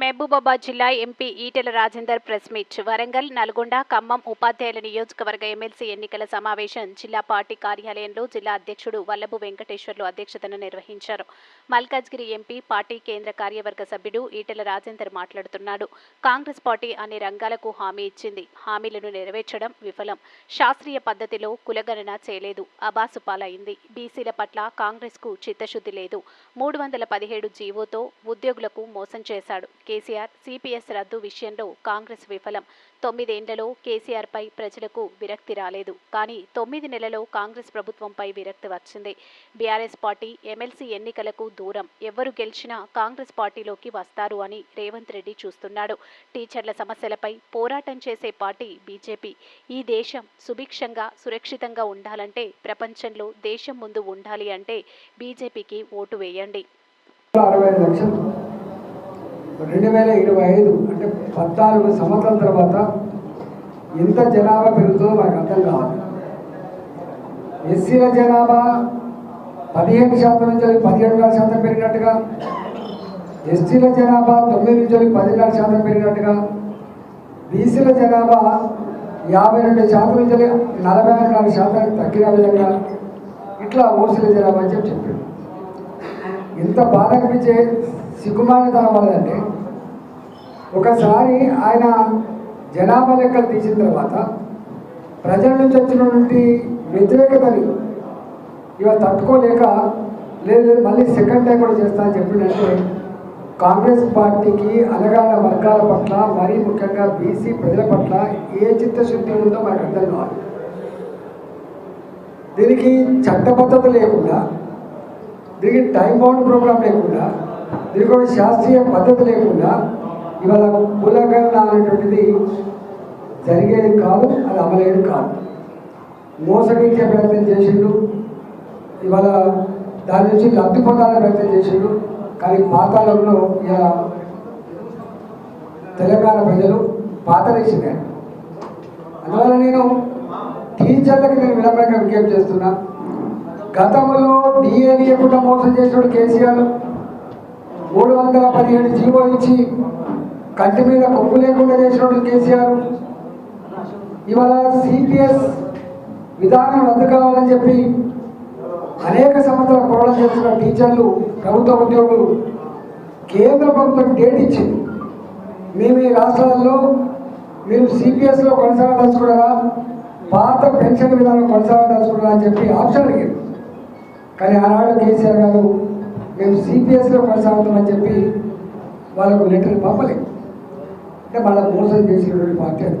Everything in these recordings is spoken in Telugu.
మహబూబాబాద్ జిల్లా MP Etela Rajender press meet. Warangal Nalgonda Khammam ఉపాధ్యాయుల నియోజకవర్గ ఎమ్మెల్సీ ఎన్నికల సమావేశం జిల్లా పార్టీ కార్యాలయంలో జిల్లా అధ్యక్షుడు వల్లభు వెంకటేశ్వర్లు అధ్యక్షతన నిర్వహించారు. మల్కాజ్గిరి ఎంపీ పార్టీ కేంద్ర కార్యవర్గ సభ్యుడు ఈటెల రాజేందర్ మాట్లాడుతున్నాడు. కాంగ్రెస్ పార్టీ అన్ని రంగాలకు హామీ ఇచ్చింది. హామీలను నెరవేర్చడం విఫలం. శాస్త్రీయ పద్ధతిలో కులగణన చేయలేదు. అబాసు పాలైంది. బీసీల పట్ల కాంగ్రెస్కు చిత్తశుద్ధి లేదు. మూడు వందల పదిహేడు జీవోతో ఉద్యోగులకు మోసం చేశాడు. కేసీఆర్ సిపిఎస్ రద్దు విషయంలో కాంగ్రెస్ విఫలం. తొమ్మిదేండ్లలో కేసీఆర్పై ప్రజలకు విరక్తి రాలేదు. కానీ తొమ్మిది నెలలో కాంగ్రెస్ ప్రభుత్వంపై విరక్తి వచ్చింది. బీఆర్ఎస్ పార్టీ ఎమ్మెల్సీ ఎన్నికలకు దూరం. ఎవరు గెలిచినా కాంగ్రెస్ పార్టీలోకి వస్తారు అని రేవంత్ రెడ్డి చూస్తున్నాడు. టీచర్ల సమస్యలపై పోరాటం చేసే పార్టీ బీజేపీ. ఈ దేశం సుభిక్షంగా సురక్షితంగా ఉండాలంటే ప్రపంచంలో దేశం ముందు ఉండాలి అంటే బీజేపీకి ఓటు వేయండి. అరవై లక్షలు రెండు వేల ఇరవై ఐదు అంటే పద్నాలుగు సంవత్సరాల తర్వాత ఎంత జనాభా పెరుగుతుందో మనకు అర్థం కావాలి. ఎస్సీల జనాభా పదిహేను శాతం నుంచి పదిహేడున్నర శాతం పెరిగినట్టుగా ఎస్టీల జనాభా తొమ్మిది నుంచి పదిన్నర శాతం పెరిగినట్టుగా బీసీల జనాభా యాభై రెండు శాతం నుంచి నలభై నాలుగు శాతం తగ్గిన విధంగా ఇట్లా ఓసీల జనాభా అని చెప్పి చెప్పాడు ఎంత బాధ అనిపించే సిగ్గుమాలితనం వల్లదంటే ఒకసారి ఆయన జనాభా లెక్కలు తీసిన తర్వాత ప్రజల నుంచి వచ్చినటువంటి వ్యతిరేకతలు ఇవ తట్టుకోలేక లేదు లేదు, మళ్ళీ సెకండ్ టైం కూడా చేస్తా అని చెప్పిందంటే కాంగ్రెస్ పార్టీకి అలగాల వర్గాల పట్ల మరీ ముఖ్యంగా బీసీ ప్రజల పట్ల ఏ చిత్తశుద్ధి ఉందో మనకు అర్థం కావాలి. దీనికి చట్టబద్ధత లేకుండా దీనికి టైం బౌండ్ ప్రోగ్రామ్ లేకుండా దీనికి ఒక శాస్త్రీయ పద్ధతి లేకుండా ఇవాళ కులగణన అనేటువంటిది జరిగేది కాదు అది అమలయ్యేది కాదు. మోసగించే ప్రయత్నం చేసిండు. ఇవాళ దాని నుంచి లబ్ధి పొందాలని ప్రయత్నం చేసిండు. కానీ పాతాళంలో ఇలా తెలంగాణ ప్రజలు పాతలేసినాయి అందువల్ల నేను టీచర్లకు నేను వినమ్రంగా విజ్ఞప్తి చేస్తున్నా. గతంలో డిఏ కూడా మోసం చేసినప్పుడు కేసీఆర్ మూడు వందల పదిహేడు జీవో ఇచ్చి కంటి మీద కొప్పు లేకుండా చేసినట్టు కేసీఆర్. ఇవాళ సిపిఎస్ విధానం రద్దు కావాలని చెప్పి అనేక సంవత్సరాలు పోరాటం చేస్తున్న టీచర్లు ప్రభుత్వ ఉద్యోగులు కేంద్ర ప్రభుత్వం డేట్ ఇచ్చింది. మేము ఈ రాష్ట్రాలలో మీరు సిపిఎస్లో కొనసాగదలుచుకున్నారా? పాత పెన్షన్ విధానం కొనసాగదలుచుకున్నారా అని చెప్పి ఆప్షన్ అడిగింది కానీ ఆనాడు కేసీఆర్ గారు మేము సిపిఎస్లో కొనసాగుతామని చెప్పి వాళ్ళకు లెటర్ పంపలేదు అంటే వాళ్ళ మోసం చేసినటువంటి పార్టీ అది.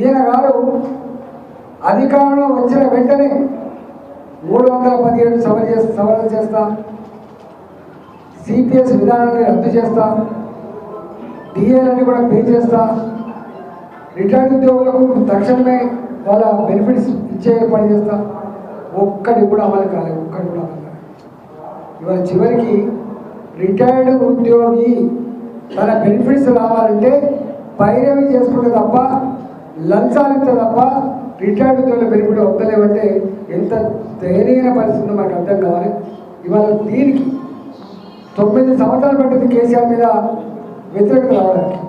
ఈయన గారు అధికారంలో వచ్చిన వెంటనే మూడు వందల పదిహేడు సవరణ చేస్తా సవరణ చేస్తా సిపిఎస్ విధానాన్ని రద్దు చేస్తా డిఏలన్నీ కూడా పే చేస్తా రిటైర్డ్ ఉద్యోగులకు తక్షణమే వాళ్ళ బెనిఫిట్స్ ఇచ్చే పని చేస్తా. ఒక్కటి కూడా అమలు కాలేదు ఒక్కటి కూడా అమలు కాలేదు. ఇవాళ చివరికి రిటైర్డ్ ఉద్యోగి తన బెనిఫిట్స్ రావాలంటే పైరవి చేసుకుంటే తప్ప లంచాలు ఇస్తే తప్ప రిటైర్డ్ ఉద్యోగుల బెనిఫిట్ వద్దలేమంటే ఎంత దయనీయమైన పరిస్థితి మాకు మనకు అర్థం కావాలి. ఇవాళ దీనికి తొమ్మిది సంవత్సరాలు పట్టింది కేసీఆర్ మీద వ్యతిరేకత రావడానికి.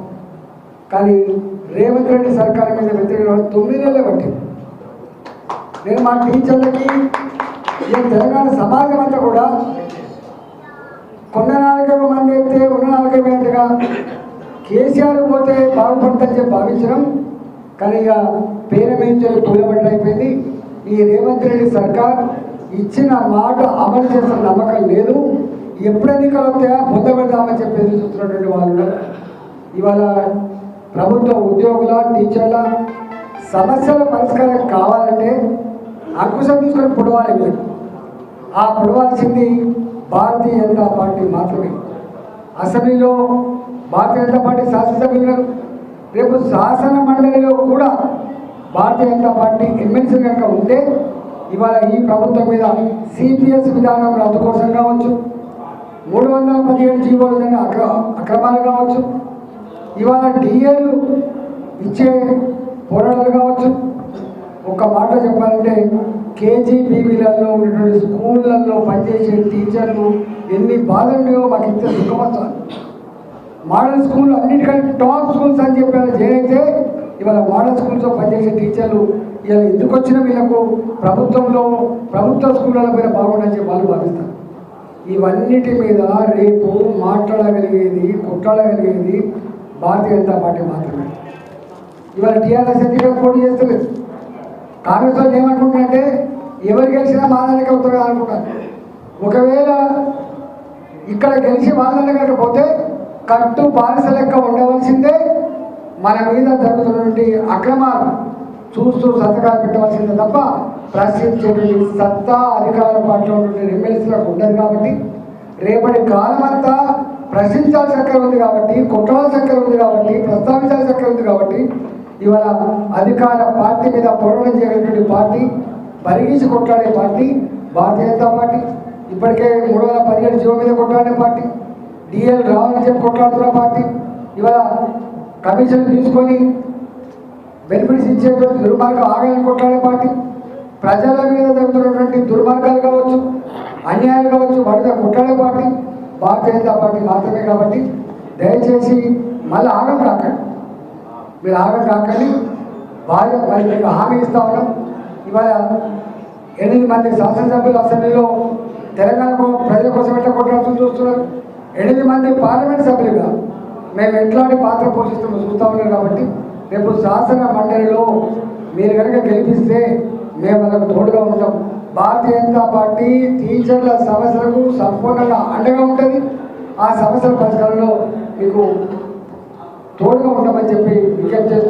కానీ రేవంత్ రెడ్డి సర్కార్ మీద వ్యతిరేకత తొమ్మిది నెలలే పట్టింది. నేను మా టీచర్లకి ఈ తెలంగాణ సమాజం అంతా కూడా కొన్న నాలుగు మంది అయితే ఉన్న నాలుగు కేసీఆర్ పోతే బాగుపడతాని చెప్పి భావించడం. కానీ ఇక పేరమేంచలు పూలబడ్డైపోయింది ఈ రేవంత్ రెడ్డి సర్కార్ ఇచ్చిన మాట అమలు చేసిన నమ్మకం లేదు. ఎప్పుడు ఎన్నికలు వస్తాయా పొందబెడదామని చెప్పి ఎదురు చూస్తున్నటువంటి వాళ్ళు. ఇవాళ ప్రభుత్వ ఉద్యోగుల టీచర్ల సమస్యల పరిష్కారం కావాలంటే అంకుశం తీసుకొని పొడవాలి మీరు. ఆ పొడవాల్సింది భారతీయ జనతా పార్టీ మాత్రమే. అసెంబ్లీలో భారతీయ జనతా పార్టీ శాసనసభ్యులు రేపు శాసన మండలిలో కూడా భారతీయ జనతా పార్టీ ఎమ్మెల్సీ కనుక ఉంటే ఇవాళ ఈ ప్రభుత్వం మీద సిపిఎస్ విధానం రద్దు కోసం కావచ్చు మూడు వందల పదిహేడు జీవోలు జరిగిన అక్ర అక్రమాలు కావచ్చు ఇవాళ డిఏలు ఇచ్చే పోరాటాలు కావచ్చు. ఒక మాట చెప్పాలంటే కేజీబీబీలలో ఉన్నటువంటి స్కూళ్ళల్లో పనిచేసే టీచర్లు ఎన్ని బాధలు మాకు ఇచ్చే దుఃఖం మోడల్ స్కూల్ అన్నిటికంటే టాప్ స్కూల్స్ అని చెప్పారు. ఏదైతే ఇవాళ మోడల్ స్కూల్స్లో పనిచేసే టీచర్లు ఇలా ఎందుకు వచ్చిన వీళ్ళకు ప్రభుత్వంలో ప్రభుత్వ స్కూళ్ళలో మీద బాగుండని చెప్పి వాళ్ళు భావిస్తారు. ఇవన్నిటి మీద రేపు మాట్లాడగలిగేది కొట్లాడగలిగేది భారతీయ జనతా పార్టీ మాత్రమే. ఇవాళ టీఆర్ఎస్ ఎందుకు పోటీ చేస్తలేదు. కాంగ్రెస్ వాళ్ళు ఏమనుకుంటారంటే ఎవరు గెలిచినా మా అవుతుంది అనుకుంటారు ఒకవేళ ఇక్కడ గెలిచి వాళ్ళని కనుకపోతే కట్టు బానిస లెక్క ఉండవలసిందే. మన మీద జరుగుతున్నటువంటి అక్రమాలు చూస్తూ సంతకాలు పెట్టవలసిందే తప్ప ప్రశ్నించేటువంటి సత్తా అధికార పార్టీలో ఉన్నటువంటి ఎమ్మెల్సీలకు ఉండదు కాబట్టి రేపటి కాలమంతా ప్రశ్నించాల్సిన చక్కెర ఉంది కాబట్టి కొట్టవలసిన చక్కెర ఉంది కాబట్టి ప్రస్తావించాల్సిన చక్కెర ఉంది కాబట్టి ఇవాళ అధికార పార్టీ మీద పోరాటం చేయగలిగినటువంటి పార్టీ పరిగించి కొట్లాడే పార్టీ భారతీయ జనతా పార్టీ ఇప్పటికే మూడు వేల పదిహేడు జీవో మీద కొట్లాడే పార్టీ డిఎల్ రావాలని చెప్పి కొట్లాడుతున్న పార్టీ ఇవాళ కమిషన్ తీసుకొని బెనిఫిట్స్ ఇచ్చేటువంటి దుర్మార్గం ఆగాలని కొట్లాడే పార్టీ ప్రజల మీద జరుగుతున్నటువంటి దుర్మార్గాలు కావచ్చు అన్యాయాలు కావచ్చు వాటితో మీద కొట్లాడే పార్టీ భారతీయ జనతా పార్టీ మాత్రమే కాబట్టి దయచేసి మళ్ళీ ఆగం రాకండి. మీరు ఆగం కాకండి. భార్య మరి మీకు హామీ ఇస్తా ఉన్నాం. ఇవాళ ఎనిమిది మంది శాసనసభ్యులు అసెంబ్లీలో తెలంగాణకు ప్రజల కోసం ఎట్లా కొట్లాడుతూ చూస్తున్నారు? ఎనిమిది మంది పార్లమెంట్ సభ్యులుగా మేము ఎట్లాంటి పాత్ర పోషిస్తున్నాం చూస్తూ ఉన్నాం కాబట్టి రేపు శాసన మండలిలో మీరు కనుక గెలిపిస్తే మేము వాళ్ళకు తోడుగా ఉంటాం. భారతీయ జనతా పార్టీ టీచర్ల సమస్యలకు సంపూర్ణంగా అండగా ఉంటుంది. ఆ సమస్యల పరిష్కారంలో మీకు తోడుగా ఉండమని చెప్పి విజ్ఞప్తి